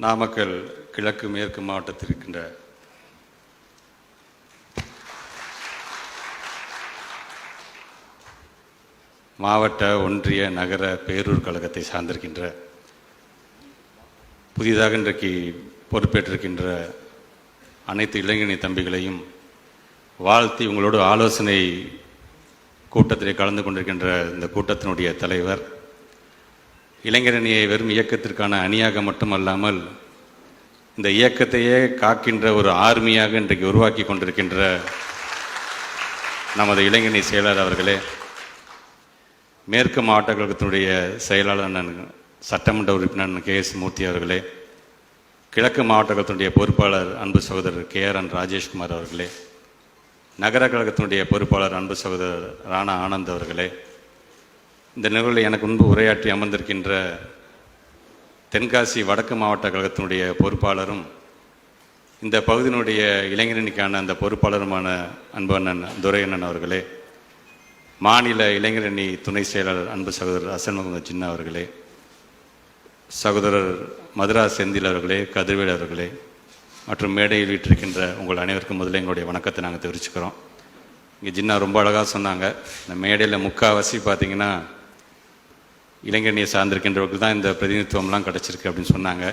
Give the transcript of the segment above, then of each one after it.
நாமக்கல் கிழக்கு மேற்கு மாவட்டத்தில் இருக்கின்ற மாவட்ட ஒன்றிய நகர பேரூர் கழகத்தை சார்ந்திருக்கின்ற புதிதாக இன்றைக்கு பொறுப்பேற்றிருக்கின்ற அனைத்து இளைஞனி தம்பிகளையும் வாழ்த்தி உங்களோடு ஆலோசனை கூட்டத்திலே கலந்து கொண்டிருக்கின்ற இந்த கூட்டத்தினுடைய தலைவர் இளைஞரணியை வெறும் இயக்கத்திற்கான அணியாக மட்டுமல்லாமல் இந்த இயக்கத்தையே காக்கின்ற ஒரு ஆர்மியாக இன்றைக்கு உருவாக்கி கொண்டிருக்கின்ற நமது இளைஞரணி செயலாளர் அவர்களே மேற்கு மாவட்ட கழகத்தினுடைய செயலாளர் சட்டமன்ற உறுப்பினர் கே எஸ் மூர்த்தி அவர்களே கிழக்கு மாவட்ட கழகத்தினுடைய பொறுப்பாளர் அன்பு சகோதரர் கே ஆர் என் ராஜேஷ்குமார் அவர்களே நகர கழகத்தினுடைய பொறுப்பாளர் அன்பு சகோதரர் ராணா ஆனந்த் அவர்களே இந்த நிகழ்வில் எனக்கு முன்பு உரையாற்றி அமர்ந்திருக்கின்ற தென்காசி வடக்கு மாவட்ட கழகத்தினுடைய பொறுப்பாளரும் இந்த பகுதியினுடைய இளைஞரணிக்கான அந்த பொறுப்பாளருமான அன்பண்ணன் துரையண்ணன் அவர்களே மாநில இளைஞரணி துணை செயலாளர் அன்பு சகோதரர் அசன் முகமது சின்ன அவர்களே சகோதரர் மதுரா செந்தில் அவர்களே கதிர்வேல் அவர்களே மற்றும் மேடையில் வீட்டிருக்கின்ற உங்கள் அனைவருக்கும் முதல்ல எங்களுடைய வணக்கத்தை நாங்கள் தெரிவிச்சுக்கிறோம். இங்கே ஜின்னா ரொம்ப அழகாக சொன்னாங்க. இந்த மேடையில் முக்கால்வாசி பார்த்தீங்கன்னா இளைஞரணியை சார்ந்திருக்கின்றவர்கள் தான் இந்த பிரதிநிதித்துவம்லாம் கிடச்சிருக்கு அப்படின்னு சொன்னாங்க.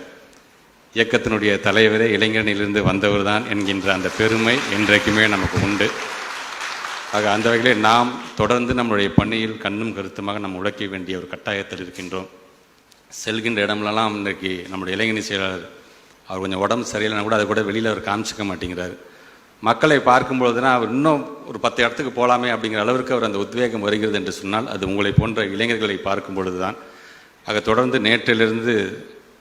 இயக்கத்தினுடைய தலைவரே இளைஞரணியிலிருந்து வந்தவர் தான் என்கின்ற அந்த பெருமை என்றைக்குமே நமக்கு உண்டு. ஆக அந்த வகையிலே நாம் தொடர்ந்து நம்முடைய பணியில் கண்ணும் கருத்துமாக நாம் உழைக்க வேண்டிய ஒரு கட்டாயத்தில் இருக்கின்றோம். செல்கின்ற இடம்லலாம் இன்றைக்கு நம்முடைய இளைஞணி செயலாளர் அவர் கொஞ்சம் உடம்பு சரியில்லைனா கூட அதை கூட வெளியில் அவர் காமிச்சிக்க மாட்டேங்கிறார். மக்களை பார்க்கும்பொழுது தான் அவர் இன்னும் ஒரு பத்து இடத்துக்கு போகலாமே அப்படிங்கிற அளவிற்கு அவர் அந்த உத்வேகம் வருகிறது என்று சொன்னால் அது உங்களை போன்ற இளைஞர்களை பார்க்கும் பொழுது தான் ஆக தொடர்ந்து நேற்றிலிருந்து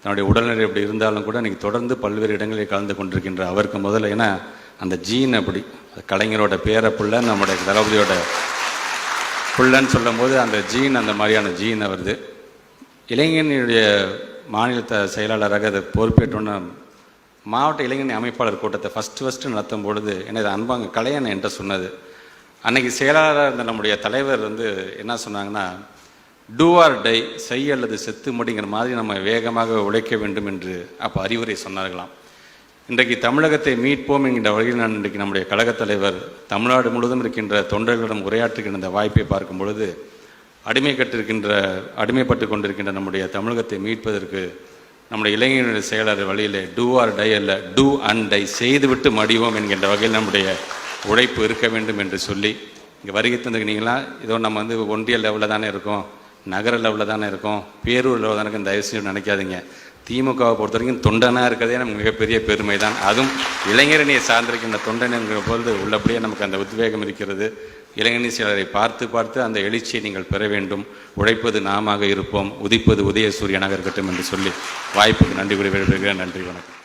தன்னுடைய உடல்நிலை எப்படி இருந்தாலும் கூட இன்றைக்கி தொடர்ந்து பல்வேறு இடங்களில் கலந்து கொண்டிருக்கின்ற அவருக்கு முதல்ல ஏன்னா அந்த ஜீன் அப்படி கலைஞரோட பேர பிள்ளை நம்முடைய தளபதியோட பிள்ளைன்னு சொல்லும்போது அந்த ஜீன் அந்த மாதிரியான ஜீன் வருது இளைஞனுடைய மாநில செயலாளராக அதை பொறுப்பேற்றோன்னு மாவட்ட இளைஞர் அமைப்பாளர் கூட்டத்தை ஃபஸ்ட்டு ஃபஸ்ட்டு நடத்தும் பொழுது எனது அன்பாங்க கலையன் என்கிட்ட சொன்னது. அன்னைக்கு செயலாளராக இருந்த நம்முடைய தலைவர் வந்து என்ன சொன்னாங்கன்னா டூ ஆர் டை செய் அல்லது செத்து முடிங்கிற மாதிரி நம்ம வேகமாக உழைக்க வேண்டும் என்று அப்போ அறிவுரை சொன்னார்களாம். இன்றைக்கு தமிழகத்தை மீட்போம் என்கின்ற வழியில் நான் இன்றைக்கு நம்முடைய கழகத் தலைவர் தமிழ்நாடு முழுவதும் இருக்கின்ற தொண்டர்களிடம் உரையாற்றுகின்ற இந்த வாய்ப்பை பார்க்கும் பொழுது அடிமை கட்டிருக்கின்ற அடிமைப்பட்டு கொண்டிருக்கின்ற நம்முடைய தமிழகத்தை மீட்பதற்கு நம்முடைய இளைஞர்களுடைய செயலாளர் வழியில் டூ ஆர் டை அல்ல. டூ அண்ட் டை செய்துவிட்டு மடிவோம் என்கின்ற வகையில் நம்முடைய உழைப்பு இருக்க வேண்டும் என்று சொல்லி இங்கே வருகை தந்துக்கு இதோ நம்ம வந்து ஒன்றிய லெவலில் தானே இருக்கோம் நகர லெவலில் தானே இருக்கோம் பேரூர் லெவலில் தானே இருக்கும் தயவு செஞ்சு நினைக்காதீங்க. திமுகவை பொறுத்த வரைக்கும் தொண்டனாக இருக்கிறதே நமக்கு மிகப்பெரிய பெருமை தான் அதுவும் இளைஞரணியை சார்ந்திருக்கின்ற தொண்டன் பொழுது உள்ளபடியே நமக்கு அந்த உத்வேகம் இருக்கிறது. இளைஞரணி சிலரை பார்த்து பார்த்து அந்த எழுச்சியை நீங்கள் பெற வேண்டும். உழைப்பது நாமாக இருப்போம். உதிப்பது உதய சூரியனாக இருக்கட்டும் என்று சொல்லி வாய்ப்புக்கு நன்றி கூறி விடைபெறுகிறேன். நன்றி வணக்கம்.